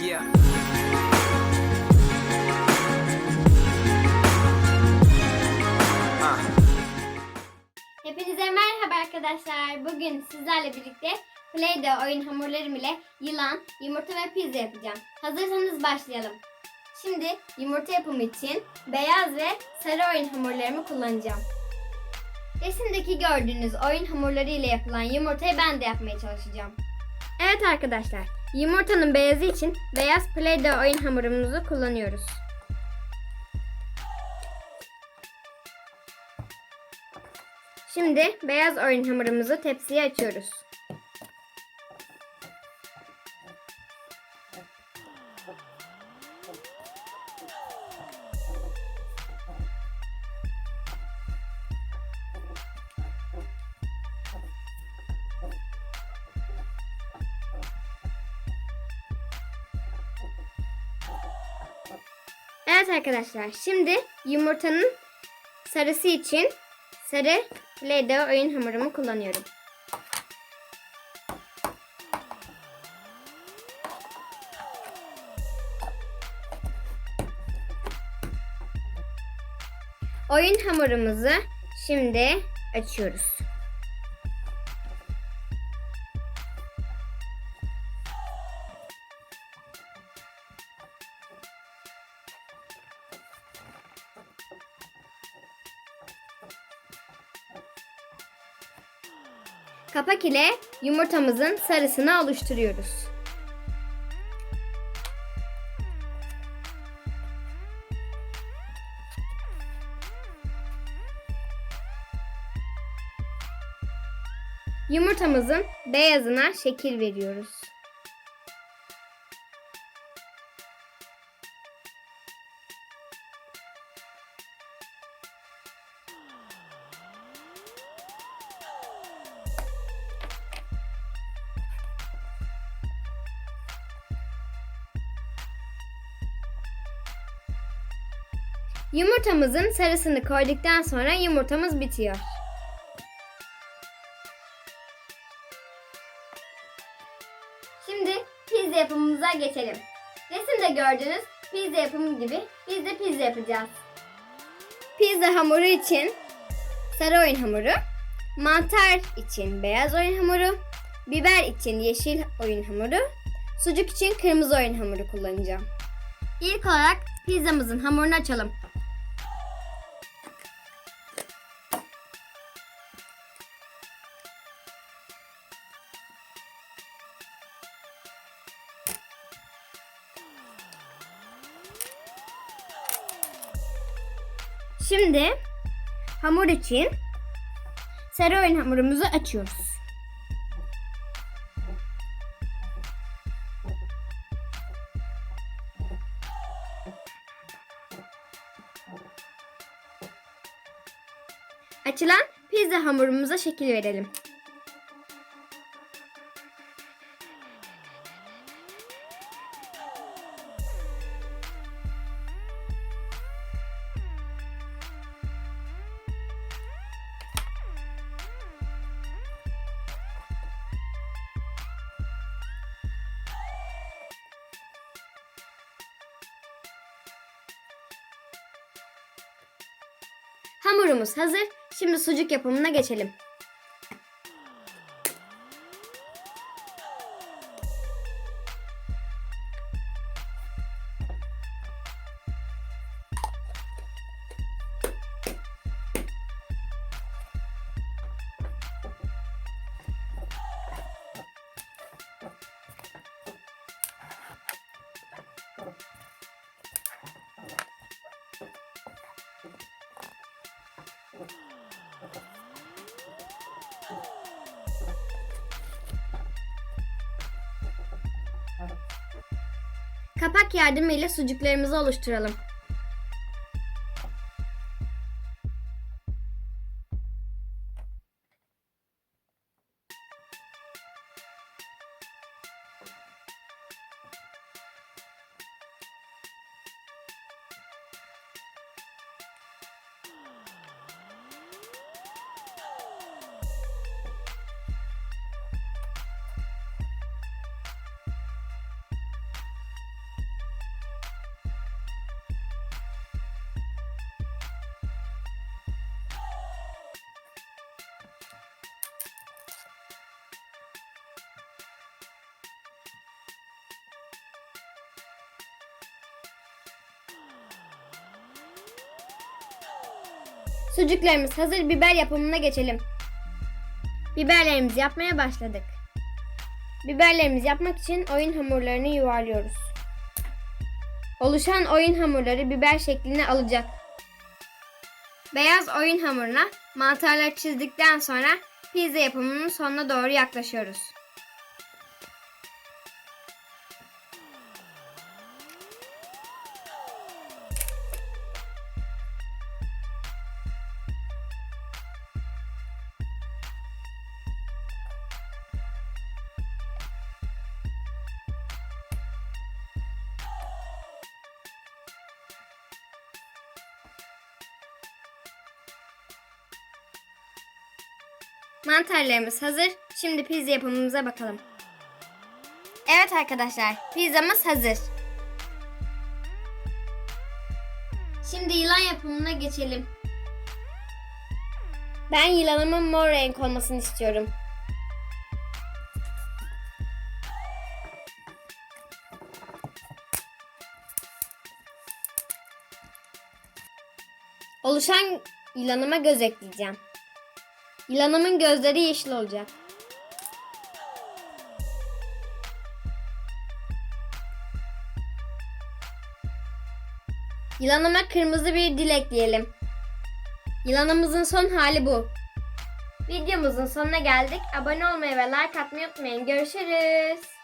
Yeah. Ah. Hepinize merhaba arkadaşlar. Bugün sizlerle birlikte Play-Doh oyun hamurlarım ile yılan, yumurta ve pizza yapacağım. Hazırsanız başlayalım. Şimdi yumurta yapımı için beyaz ve sarı oyun hamurlarımı kullanacağım. Resimdeki gördüğünüz oyun hamurları ile yapılan yumurtayı ben de yapmaya çalışacağım. Evet arkadaşlar, yumurtanın beyazı için beyaz Play-Doh oyun hamurumuzu kullanıyoruz. Şimdi beyaz oyun hamurumuzu tepsiye açıyoruz. Evet arkadaşlar şimdi yumurtanın sarısı için sarı Play-Doh oyun hamurumu kullanıyorum. Oyun hamurumuzu şimdi açıyoruz. Kapak ile yumurtamızın sarısını oluşturuyoruz. Yumurtamızın beyazına şekil veriyoruz. Yumurtamızın sarısını koyduktan sonra yumurtamız bitiyor. Şimdi pizza yapımımıza geçelim. Resimde gördüğünüz pizza yapımı gibi biz de pizza yapacağız. Pizza hamuru için sarı oyun hamuru, mantar için beyaz oyun hamuru, biber için yeşil oyun hamuru, sucuk için kırmızı oyun hamuru kullanacağım. İlk olarak pizzamızın hamurunu açalım. Şimdi hamur için sarı oyun hamurumuzu açıyoruz. Açılan pizza hamurumuza şekil verelim. Hamurumuz hazır. Şimdi sucuk yapımına geçelim. Kapak yardımıyla sucuklarımızı oluşturalım. Sucuklarımız hazır biber yapımına geçelim. Biberlerimizi yapmaya başladık. Biberlerimizi yapmak için oyun hamurlarını yuvarlıyoruz. Oluşan oyun hamurları biber şeklini alacak. Beyaz oyun hamuruna mantarları çizdikten sonra pizza yapımının sonuna doğru yaklaşıyoruz. Mantarlarımız hazır. Şimdi pizza yapımımıza bakalım. Evet arkadaşlar, pizzamız hazır. Şimdi yılan yapımına geçelim. Ben yılanımın mor renk olmasını istiyorum. Oluşan yılanıma göz ekleyeceğim. Yılanımın gözleri yeşil olacak. Yılanıma kırmızı bir dil ekleyelim. Yılanımızın son hali bu. Videomuzun sonuna geldik. Abone olmayı ve like atmayı unutmayın. Görüşürüz.